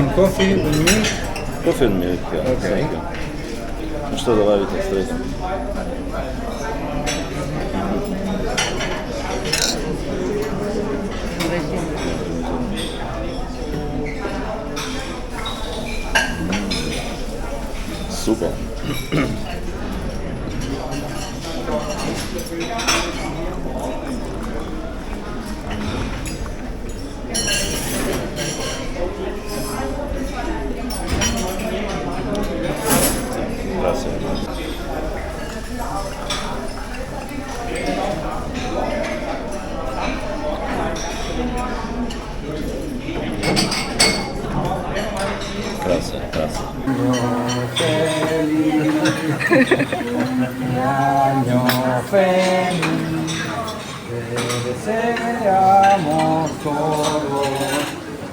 want coffee with milk? Кофе and milk, yeah. Okay. thank you. Ну Что добавить экстра? Супер. Здравствуйте. Año feliz, te deseamos todos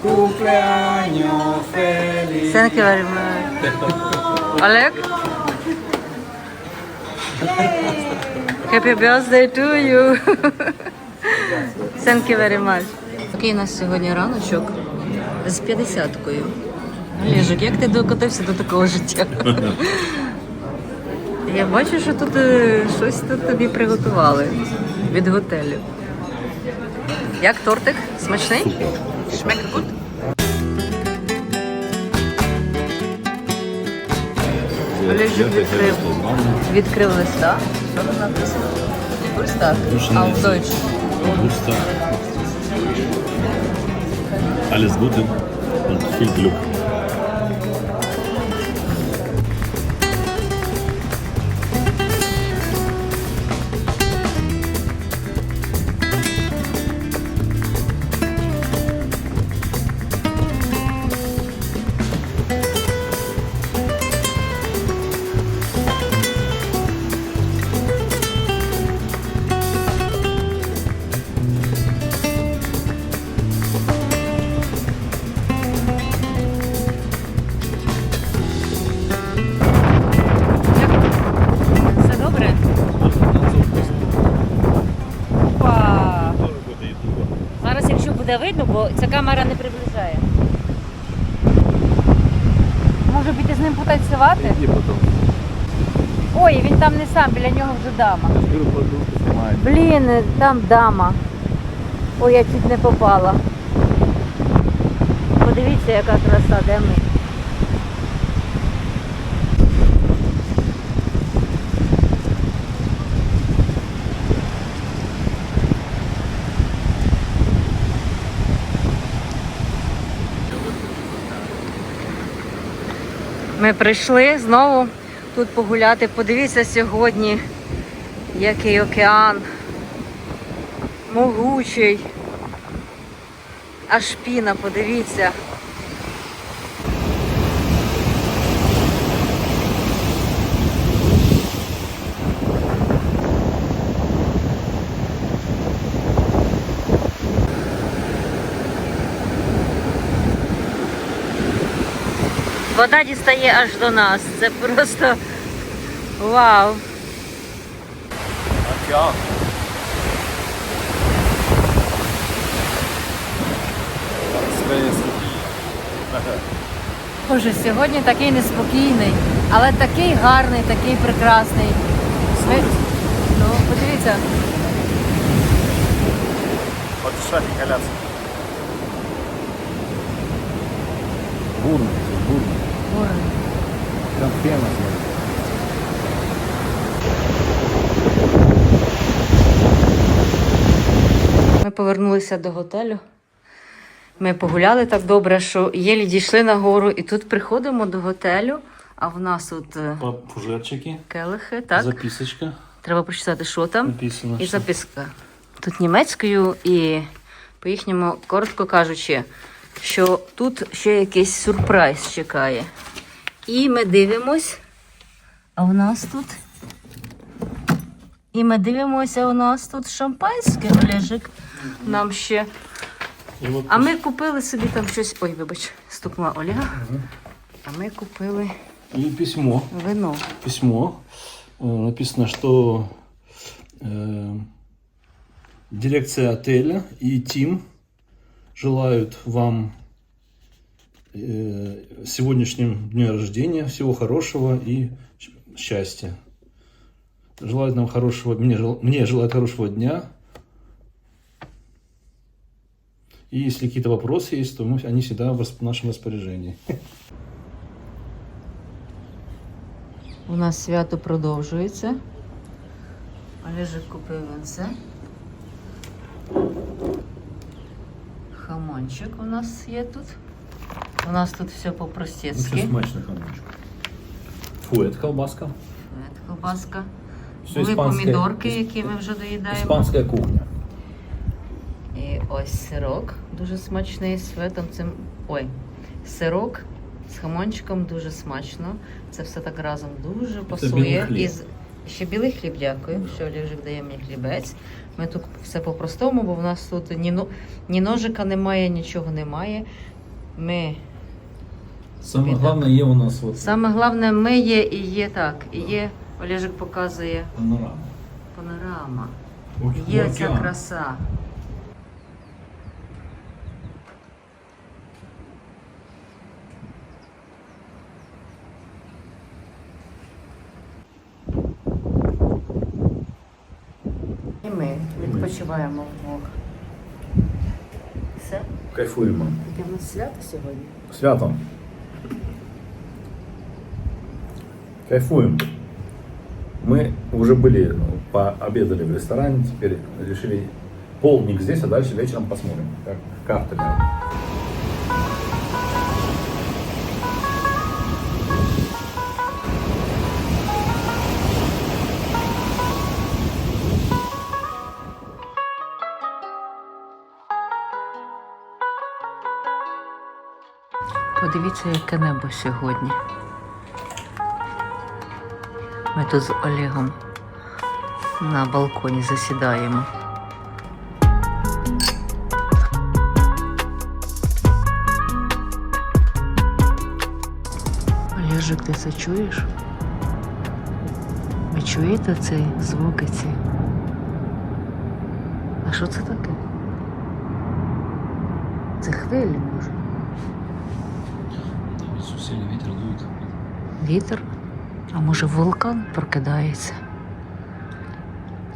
cumpleaños feliz. Thank you very much. Олег? Happy birthday to you. Thank you very much. Такий у нас сьогодні раночок з 50-кою. Олежик, як ти докотився до такого життя? Я бачу, що тут е, щось тут тобі приготували від готелю. Як тортик? Смачний? Шмек гуд? Олежик відкрив, відкрив листа. Що там написано? Ось так. А в Deutsch. Gusta. Alles Gute und viel Glück. Видно, бо ця камера не приближає. Може піти з ним потанцювати? Іди потім. Ой, він там не сам, біля нього вже дама. Блін, там дама. Ой, я чуть не попала. Подивіться, яка краса, де ми. Ми прийшли знову тут погуляти. Подивіться сьогодні, який океан могучий. Аж піна, подивіться. Вода дістає аж до нас. Це просто вау. Океан. Боже, сьогодні такий неспокійний, але такий гарний, такий прекрасний. Ми... Ну, подивіться, Подышать и коляться. Бурно. бурно. Пена. Ми повернулися до готелю. Ми погуляли так добре, що єлі дійшли на гору, і тут приходимо до готелю, а в нас тут е, Пожарчики. келихи, так? Записочка Треба прочитати, що там. написано. І записка. Тут німецькою і по їхньому, коротко кажучи, що тут ще якийсь сюрприз чекає. І ми дивимось, а у нас тут. І ми дивимося, у нас тут шампанське Олежик. Нам ще. И вот А ми купили собі там щось. Ой, вибач, стукнула Ольга. А ми купили и письмо. вино. Письмо. Э, Написано, что э, дирекция отеля и Тим желают вам э, С сегодняшним днем рождения, всего хорошего и счастья. Желаю нам хорошего, мне, жел- мне желаю хорошего дня. И если какие-то вопросы есть, то мы, они всегда в нашем распоряжении. У нас свято продовжується. Олежик купив венце. Хамончик у нас є тут. У нас тут все по-простецьки. смачный хамончик. Фу, это колбаска. Це Колбаска. Все Були іспанське- помідорки, які ми вже доїдаємо. Испанская кухня. І ось сирок дуже смачний з фетом цим. Ой, сирок з хамончиком дуже смачно. Це все так разом дуже білий пасує. хліб. І з- ще білий хліб, дякую, що Олежик дає мені хлібець. Ми тут все по-простому, бо в нас тут ні, но- ні ножика немає, нічого немає. Ми Самое Беда. главное, е у нас вот саме головне, ми є і є так. І є, Олежик показує панорама. панорама. Ой, Є океан. ця краса. І ми відпочиваємо вдвох. Все? Кайфуємо. Таке в нас свято сьогодні. Свято. Кайфуем. Мы уже были, ну, пообедали в ресторане, теперь решили полдник здесь, а дальше вечером посмотрим, как ляжет. Подивіться, яке небо сьогодні. Ми тут з Олегом на балконі засідаємо. Олежик, ти це чуєш? Ви чуєте цей звуки ці? А що це таке? Це хвилі, може. Сильный ветер дует. Вітер? А може вулкан прокидається?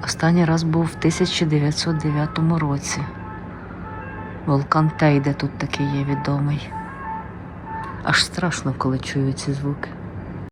Останній раз був в 1909 році. Вулкан Тейде тут такий є відомий. Аж страшно, коли чую ці звуки.